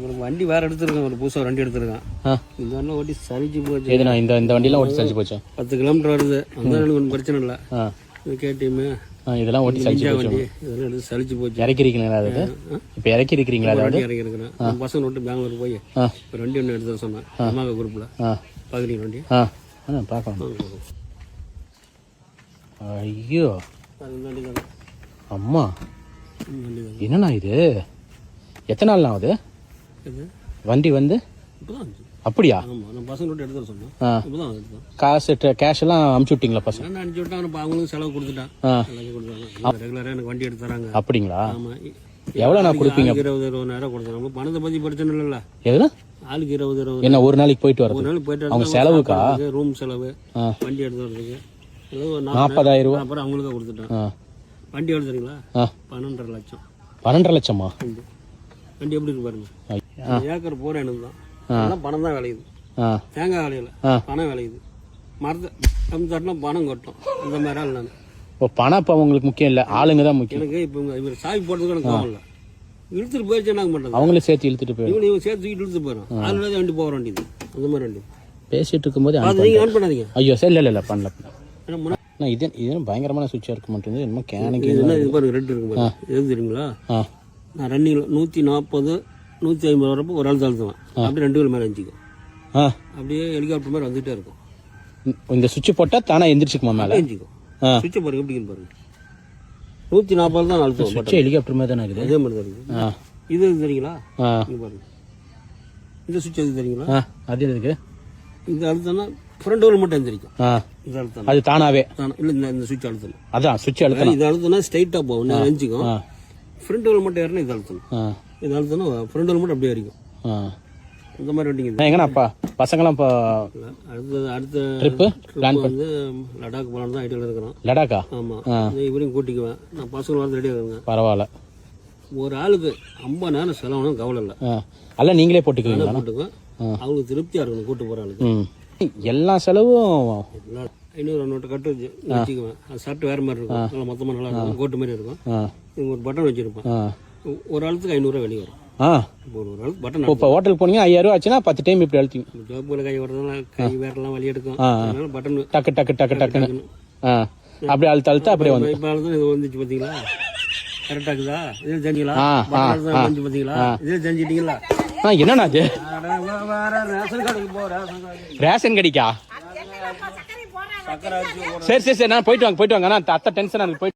அப்புறம் வண்டி வேற எடுத்துருக்கேன் ஒரு புதுசாக வண்டி எடுத்துருக்கேன். இந்த வண்டி ஓட்டி சரிச்சு போச்சு. எதுண்ணா இந்த இந்த வண்டிலாம் ஓட்டி சலிச்சு போச்சு? பத்து கிலோமீட்டர் வருது. அந்த எனக்கு ஒன்றும் பிரச்சனை இல்லை. இது கேடிஎம்மு ஆ இதெல்லாம் ஓட்டி நிஞ்சா போச்சு. இதெல்லாம் எடுத்து சலிச்சு போச்சு. இறக்கிருக்கீங்களா அதாவது இப்போ இறக்கிருக்கிறீங்களா அதாவது வண்டி இறங்கிருக்கிறேன் நான் பசங்க விட்டு பெங்களூர் போய் ஒரு வண்டி ஒன்று எடுத்து சொன்னேன். அம்மாங்க குரூப்பில் பார்க்குறீங்க வண்டி? ஆ. பார்க்கலாம் ஐயோ. அம்மா. என்னண்ணா இது? எத்தனை நாள்ண்ணா ஆகுது? வண்டி வந்து? அப்படியா? நான் வர காசு கேஷ் எல்லாம் அமுச்சு விட்டீங்களா பசங்க? நான் அனுப்பிச்சு விட்டேன் அவங்களும் செலவு கொடுத்துட்டான் ரெகுலராக எனக்கு வண்டி எடுத்து தராங்க. அப்படிங்களா? ஆமாம் எவ்வளோண்ணா கொடுப்பீங்க? இருபது இருபதாயிரம் கொடுத்தாங்க நம்ம பணத்தை பற்றி பிரச்சனை இல்லைல்ல. எதுனா? ஆளுக்கு இருபது இருபது. என்ன ஒரு நாளைக்கு போயிட்டு ஒரு வரது நாள் போயிட்டு அவங்க செலவுக்கா? ரூம் செலவு வண்டி எடுத்து ஒரு நாற்பதாயிரம் ரூபா? அப்புறம் அவங்களுக்கா கொடுத்துட்டேன். வண்டி எடுத்துறீங்களா பன்னெண்டரை லட்சம். பன்னெண்டரை லட்சமா? வண்டி எப்படி இருக்கு பாருங்க. ஏக்கர் போகிற எனக்கு தான். அதெல்லாம் பணம் தான் விளையுது. தேங்காய் விளையல. பணம் விளையுது. மரத்தை கம் தட்டினா பணம் கொட்டும். அந்த மாதிரி ஆள் நான். இப்போ பணம் இப்போ உங்களுக்கு முக்கியம் இல்லை? ஆளுங்க தான் முக்கியம். எனக்கு இப்போ இவர் சாவி போடுறதுக்கு எனக்கு கோவம் இல்லை. இழுத்துட்டு போயிடுச்சு என்ன பண்ணுறது அவங்களே சேர்த்து இழுத்துட்டு போயிடும். இவங்க இவங்க சேர்த்து தூக்கிட்டு இழுத்து போயிடும். அதில் வண்டி போகிற வண்டி அந்த மாதிரி வண்டி. பேசிட்டு இருக்கும்போது. நீங்கள் ஆன் பண்ணாதீங்க. ஐயோ சரி இல்லை இல்லை பண்ணல. பண்ணல. இது இது பயங்கரமான சுவிட்சாக இருக்க மாட்டேங்குது என்னமோ கேனுக்கு இது என்ன பாருங்க ரெட் இருக்கு பாருங்க. தெரியுங்களா? ஆ. நான் ரன்னிங்கில் நூற்றி நாற்பது நூற்றி ஐம்பது வரப்போ ஒரு ஆள் தழுத்துவேன் அப்படியே ரெண்டு பேர் மேலே அஞ்சிக்கும் ஆ. அப்படியே ஹெலிகாப்டர் மாதிரி வந்துகிட்டே இருக்கும். இந்த சுவிட்ச் போட்டால் தானே எந்திரிச்சுக்குமா மேலே? அஞ்சிக்கும் ஆ. சுவிட்சை பாருங்க எப்படி இருக்கு பாருங்க. நூற்றி நாற்பது தான் அழுத்துவோம் சுவிட்ச் ஹெலிகாப்டர் மாதிரி தானே இருக்குது? அதே மாதிரி தான் இருக்குது. இது தெரியுங்களா? பாருங்க. இந்த சுவிட்ச் எது தெரியுங்களா? அது எதுக்கு இது அழுத்தம்னா ஃப்ரண்ட் டோர் மட்டும் எந்திரிக்கும். இது அழுத்தம் அது தானாவே. இல்லை இந்த இந்த சுவிட்ச் அழுத்தணும் அதான் சுவிட்ச் அழுத்தணும் இது அழுத்தம்னா ஸ்ட்ரைட்டாக போகும். நான் ஃப்ரண்ட் டோர் மட்டும் இது அழுத்தணும் ஆ. இது அழுத்தம்னா ஃப்ரண்ட் மட்டும் அப்படியே அடிக்கும் ஆ. இந்த மாதிரி வண்டிங்க இது. நான் எங்கண்ணாப்பா? பசங்களாம் இப்போ அடுத்த அடுத்த ட்ரிப்பு ட்ரிப் வந்து லடாக் போகலான்னு தான் ஐடியாவில் இருக்கிறோம். லடாக்கா? ஆமாம் இவரையும் கூட்டிக்குவேன். நான் பசங்க வரது ரெடியாக இருங்க. பரவாயில்ல. ஒரு ஆளுக்கு ஐம்பது நேரம் செலவுனா கவலை இல்லை. எல்லாம் நீங்களே போட்டுக்குவீங்களா? போட்டுக்குவேன். அவங்களுக்கு திருப்தியாக இருக்கணும் கூட்டு போகிற ஆளுக்கு. எல்லா செலவும் ஐநூறு நோட்டு கட்டு வச்சு வச்சுக்குவேன். அது ஷர்ட் வேறு மாதிரி இருக்கும். நல்லா மொத்தமாக நல்லா இருக்கும். கோட்டு மாதிரி இருக்கும். ஒரு பட்டன் வச்சுருப்பேன் ஆ. ஒரு ஆளுக்கு ஐநூறுரூவா வெளியே வரும். ஆ. ஒரு பட்டன் இப்போ ஹோட்டலுக்கு போனீங்க ஐயாயிரம் ரூபா ஆச்சுன்னா பத்து டைம் இப்படி அழுத்திங்க ஜோப்பில் கை வரதுனால கை வேறெல்லாம் வலி எடுக்கும். அதனால பட்டன் டக்கு டக்கு டக்கு டக்குன்னு. ஆ. அப்படியே அழுத்த அழுத்த அப்படியே வந்து. இப்போ இது வந்துச்சு பார்த்தீங்களா கரெக்டாக இருக்குதா இதில் செஞ்சீங்களா வந்து பார்த்தீங்களா இதில் செஞ்சிட்டீங்களா? ஆ என்னண்ணா அது ரேஷன் கடைக்கு? சரி சரி சரி நான் போயிட்டு வாங்க போயிட்டு வாங்க. நான் அத்தை டென்ஷன் போயிட்டு